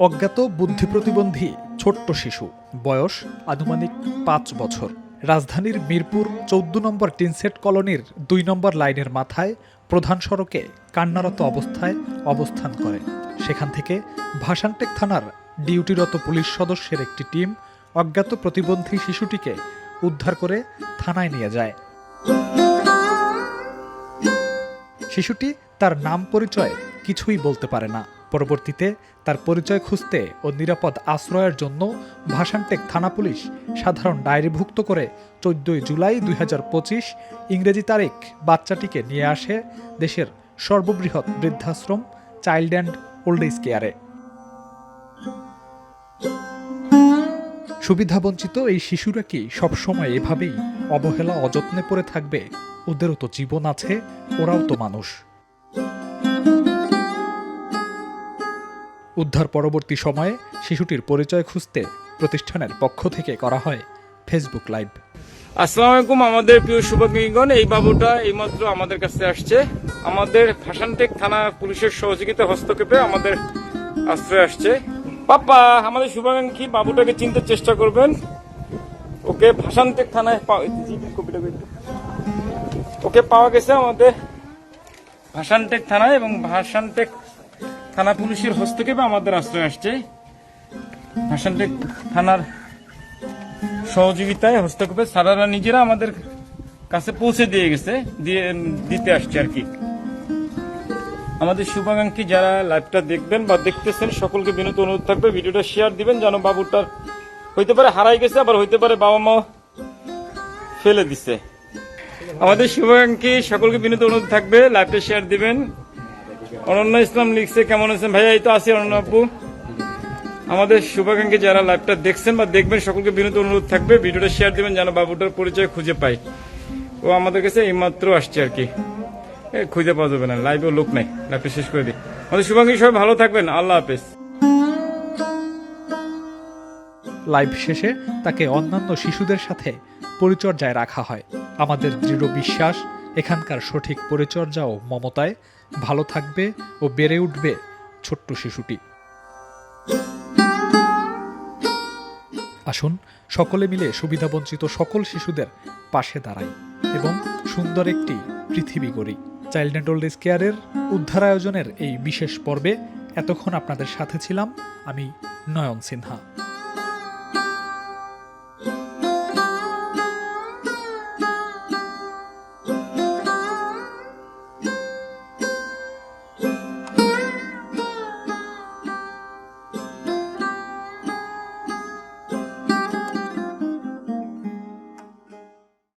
অজ্ঞাত বুদ্ধি প্রতিবন্ধী ছোট্ট শিশু। বয়স আনুমানিক পাঁচ বছর। রাজধানীর মিরপুর চৌদ্দ নম্বর টিনসেট কলোনির দুই নম্বর লাইনের মাথায় প্রধান সড়কে কান্নারত অবস্থায় অবস্থান করে। সেখান থেকে ভাসানটেক থানার ডিউটিরত পুলিশ সদস্যের একটি টিম অজ্ঞাত প্রতিবন্ধী শিশুটিকে উদ্ধার করে থানায় নিয়ে যায়। শিশুটি তার নাম পরিচয় কিছুই বলতে পারে না। পরবর্তীতে তার পরিচয় খুঁজতে ও নিরাপদ আশ্রয়ের জন্য ভাসানটেক থানা পুলিশ সাধারণ ডায়েরিভুক্ত করে চোদ্দই জুলাই দুই হাজার পঁচিশ ইংরেজি তারিখ বাচ্চাটিকে নিয়ে আসে দেশের সর্ববৃহৎ বৃদ্ধাশ্রম চাইল্ড অ্যান্ড ওল্ড এজ কেয়ারে। সুবিধাবঞ্চিত এই শিশুরা কি সবসময় এভাবেই অবহেলা, অযত্নে পড়ে থাকবে? ওদেরও তো জীবন আছে, ওরাও তো মানুষ। উদ্ধার পরবর্তী সময়ে শিশুটির পরিচয় খুঁজতে প্রতিষ্ঠানের পক্ষ থেকে করা হয় ফেসবুক লাইভ। আসসালামু আলাইকুম, আমাদের প্রিয় শুভাকাঙ্ক্ষীগণ এই বাবুটা এইমাত্র আমাদের কাছে আসছে। আমাদের ভাসানটেক থানা পুলিশের সহযোগিতা হস্তক্ষেপে আমাদের আশ্রয় আসছে। পাপা আমাদের শুভাকাঙ্ক্ষী বাবুটাকে চিনতে চেষ্টা করবেন? ওকে ভাসানটেক থানায়। ওকে পাওয়া গেছে আমাদের ভাসানটেক থানায় এবং ভাসানটেক থানা পুলিশের হস্তক্ষেপে আমাদের আশ্রয় আসছে। ভাসানটেক থানার সহযোগিতায় হস্তক্ষেপে সারারা নিজেরা আমাদের কাছে পৌঁছে দিয়ে গেছে, দিয়ে দিতে আসছে আর কি। আমাদের শুভাকাঙ্ক্ষী যারা লাইভটা দেখবেন বা দেখতেছেন, সকলকে বিনত অনুরোধ থাকবে। ভিডিওটা শেয়ার দিবেন, যেন বাবুটার হইতে পারে হারাই গেছে, আবার হইতে পারে বাবা মা ফেলে দিছে। আমাদের শুভাকাঙ্ক্ষী, সকলকে বিনত অনুরোধ থাকবে, লাইভটা শেয়ার দিবেন। অনন্য ইসলাম লিখছে, কেমন আছেন? ভাইয়া, এই তো আছি অনন্য আপু। আমাদের শুভাকাঙ্ক্ষী যারা লাইভটা দেখছেন বা দেখবেন, সকলকে বিনোদ অনুরোধ থাকবে। ভিডিওটা শেয়ার দিবেন যেন বাবুটার পরিচয় খুঁজে পাই। ও আমাদের কাছে এইমাত্র আসছে আর কি। খুঁজে পাওয়া যাবে না লাইভেও লোক নাই। লাইভটা শেষ করে দিই। আমাদের শুভাকাঙ্ক্ষী সবাই ভালো থাকবেন, আল্লাহ হাফেজ। লাইভ শেষে তাকে অন্যান্য শিশুদের সাথে পরিচর্যায় রাখা হয়। আমাদের দৃঢ় বিশ্বাস এখানকার সঠিক পরিচর্যা ও মমতায় ভালো থাকবে ও বেড়ে উঠবে ছোট্ট শিশুটি। আসুন সকলে মিলে সুবিধাবঞ্চিত সকল শিশুদের পাশে দাঁড়াই এবং সুন্দর একটি পৃথিবী গড়ি। চাইল্ড অ্যান্ড ওল্ড কেয়ারের উদ্ধার আয়োজনের এই বিশেষ পর্বে এতক্ষণ আপনাদের সাথে ছিলাম আমি নয়ন সিনহা।